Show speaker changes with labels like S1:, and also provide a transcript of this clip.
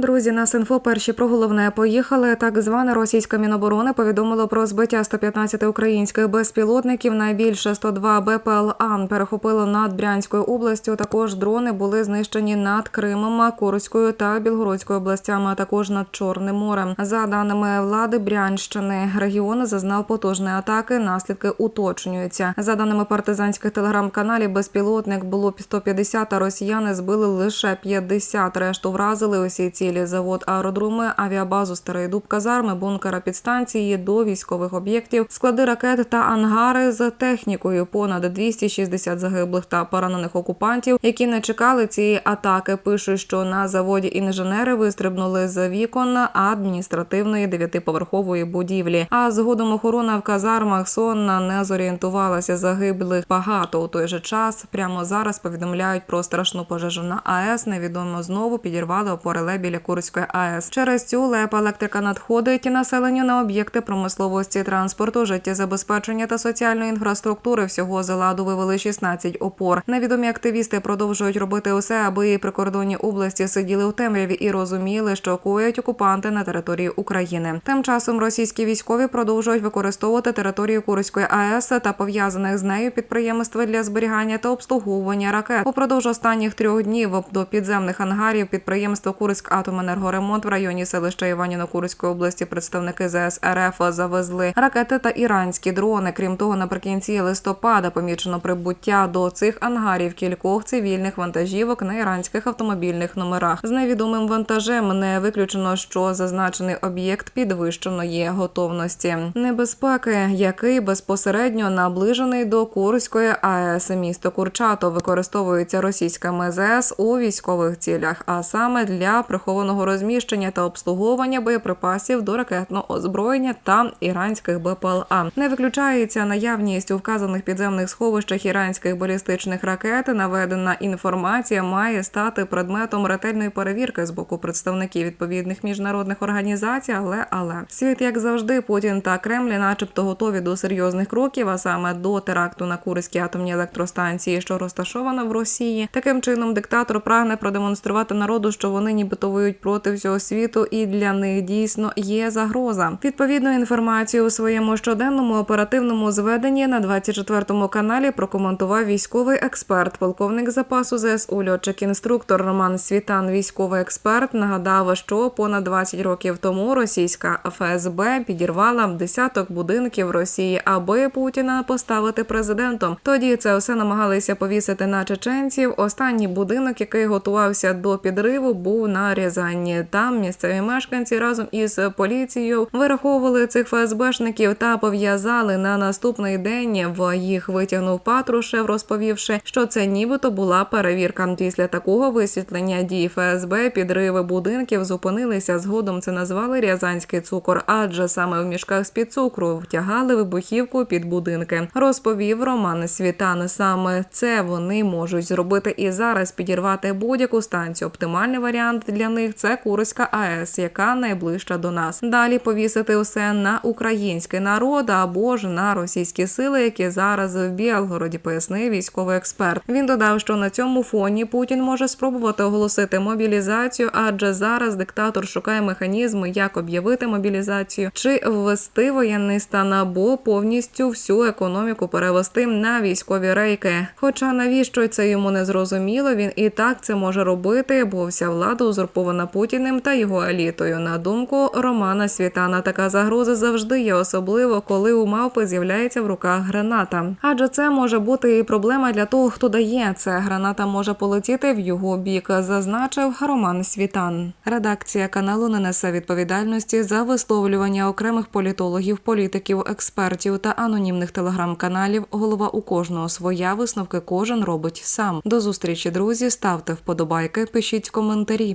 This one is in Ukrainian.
S1: Друзі, на Синфо перші про головне поїхали. Так зване російське міноборони повідомило про збиття 115 українських безпілотників. Найбільше 102 БПЛА перехопило над Брянською областю. Також дрони були знищені над Кримом, Курською та Білгородською областями, а також над Чорним морем. За даними влади Брянщини, регіон зазнав потужної атаки. Наслідки уточнюються. За даними партизанських телеграм-каналів, безпілотник було 150, а росіяни збили лише 50. Решту вразили усі цілі завод, аеродроми, авіабазу Старий Дуб, казарми, бункера підстанції до військових об'єктів, склади ракет та ангари з технікою. Понад 260 загиблих та поранених окупантів, які не чекали цієї атаки. Пишуть, що на заводі інженери вистрибнули з вікон адміністративної дев'ятиповерхової будівлі. А згодом охорона в казармах сонна не зорієнтувалася. Загиблих багато у той же час. Прямо зараз повідомляють про страшну пожежу на АЕС. Невідомо знову підірвали опори ЛЕ біля Курської АЕС. Через цю ЛЕП електрика надходить населенню на об'єкти промисловості, транспорту, життєзабезпечення та соціальної інфраструктури. Всього з ладу вивели 16 опор. Невідомі активісти продовжують робити усе, аби прикордонні області сиділи у темряві і розуміли, що коять окупанти на території України. Тим часом російські військові продовжують використовувати територію Курської АЕС та пов'язаних з нею підприємства для зберігання та обслуговування ракет. Упродовж останніх трьох днів до підземних ангарів підприємства Курськ Атоменергоремонт в районі селища Іваніно Курської області представники ЗС РФ завезли ракети та іранські дрони. Крім того, наприкінці листопада помічено прибуття до цих ангарів кількох цивільних вантажівок на іранських автомобільних номерах. З невідомим вантажем не виключено, що зазначений об'єкт підвищеної готовності небезпеки, який безпосередньо наближений до Курської АЕС. Місто Курчатов використовується російськими ЗС у військових цілях, а саме для прихованого розміщення та обслуговування боєприпасів до ракетного озброєння та іранських БПЛА. Не виключається наявність у вказаних підземних сховищах іранських балістичних ракет. Наведена інформація має стати предметом ретельної перевірки з боку представників відповідних міжнародних організацій. Але але світ, як завжди, Путін та Кремль, начебто, готові до серйозних кроків, а саме до теракту на Курській атомній електростанції, що розташована в Росії. Таким чином, диктатор прагне продемонструвати народу, що вони нібито воюють проти всього світу, і для них дійсно є загроза. Відповідну інформацію у своєму щоденному оперативному зведенні на 24-му каналі прокоментував військовий експерт, полковник запасу ЗСУ льотчик інструктор Роман Світан, військовий експерт, нагадав, що понад 20 років тому російська ФСБ підірвала десяток будинків Росії, аби Путіна поставити президентом. Тоді це все намагалися повісити на чеченців. Останній будинок, який готувався до підриву, був на Рязані. Там місцеві мешканці разом із поліцією вираховували цих ФСБшників та пов'язали на наступний день. В їх витягнув Патрушев, розповівши, що це нібито була перевірка. Після такого висвітлення дій ФСБ підриви будинків зупинилися. Згодом це назвали рязанський цукор, адже саме в мішках з під цукру втягали вибухівку під будинки. Розповів Роман Світан. Саме це вони можуть зробити і зараз підірвати будь-яку станцію. Оптимальний варіант для них це Курська АЕС, яка найближча до нас. Далі повісити усе на український народ або ж на російські сили, які зараз в Білгороді, пояснив військовий експерт. Він додав, що на цьому фоні Путін може спробувати оголосити мобілізацію, адже зараз диктатор шукає механізми, як об'явити мобілізацію чи ввести воєнний стан або повністю всю економіку перевести на військові рейки. Хоча навіщо це йому не зрозуміло, він і так це може робити, бо вся влада узурпована Путіним та його елітою. На думку Романа Світана, така загроза завжди є, особливо коли у мавпи з'являється в руках граната. Адже це може бути і проблема для того, хто дає це. Граната може полетіти в його бік, зазначив Роман Світан. Редакція каналу не несе відповідальності за висловлювання окремих політологів, політиків, експертів та анонімних телеграм-каналів. Голова у кожного своя висновки кожен робить сам. До зустрічі, друзі. Ставте вподобайки, пишіть коментарі,